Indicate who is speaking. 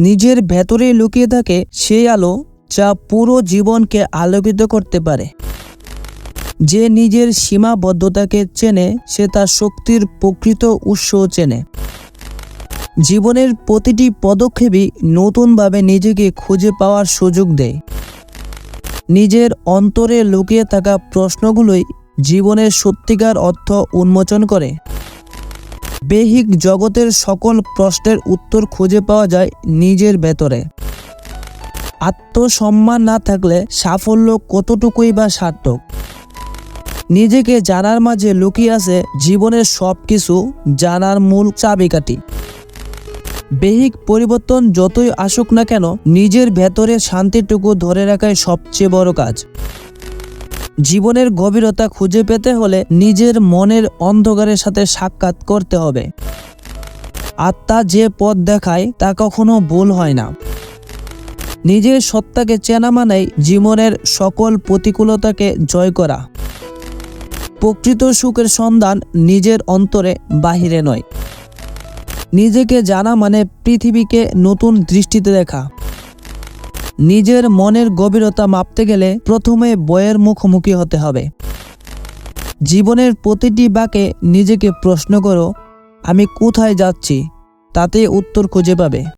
Speaker 1: নিজের ভেতরে লুকিয়ে থাকে সেই আলো যা পুরো জীবনকে আলোকিত করতে পারে। যে নিজের সীমাবদ্ধতাকে চেনে, সে তার শক্তির প্রকৃত উৎসও চেনে। জীবনের প্রতিটি পদক্ষেপই নতুনভাবে নিজেকে খুঁজে পাওয়ার সুযোগ দেয়। নিজের অন্তরে লুকিয়ে থাকা প্রশ্নগুলোই জীবনের সত্যিকার অর্থ উন্মোচন করে। বেহিক জগতের সকল প্রশ্নের উত্তর খুঁজে পাওয়া যায় নিজের ভেতরে। আত্মসম্মান না থাকলে সাফল্য কতটুকুই বা সার্থক? নিজেকে জানার মাঝে লুকিয়ে আছে জীবনের সব কিছু জানার মূল চাবিকাঠি। বেহিক পরিবর্তন যতই আসুক না কেন, নিজের ভেতরে শান্তিটুকু ধরে রাখাই সবচেয়ে বড় কাজ। জীবনের গভীরতা খুঁজে পেতে হলে নিজের মনের অন্ধকারের সাথে সাক্ষাৎ করতে হবে। আত্মা যে পথ দেখায় তা কখনো ভুল হয় না। নিজের সত্তাকে চেনা মানেই জীবনের সকল প্রতিকূলতাকে জয় করা। প্রকৃত সুখের সন্ধান নিজের অন্তরে বাহিরে নয়। নিজেকে জানা মানে পৃথিবীকে নতুন দৃষ্টিতে দেখা। নিজের মনের গভীরতা মাপতে গেলে প্রথমে বইয়ের মুখোমুখি হতে হবে। জীবনের প্রতিটি বাকে নিজেকে প্রশ্ন করো, আমি কোথায় যাচ্ছি? তাতে উত্তর খুঁজে পাবে।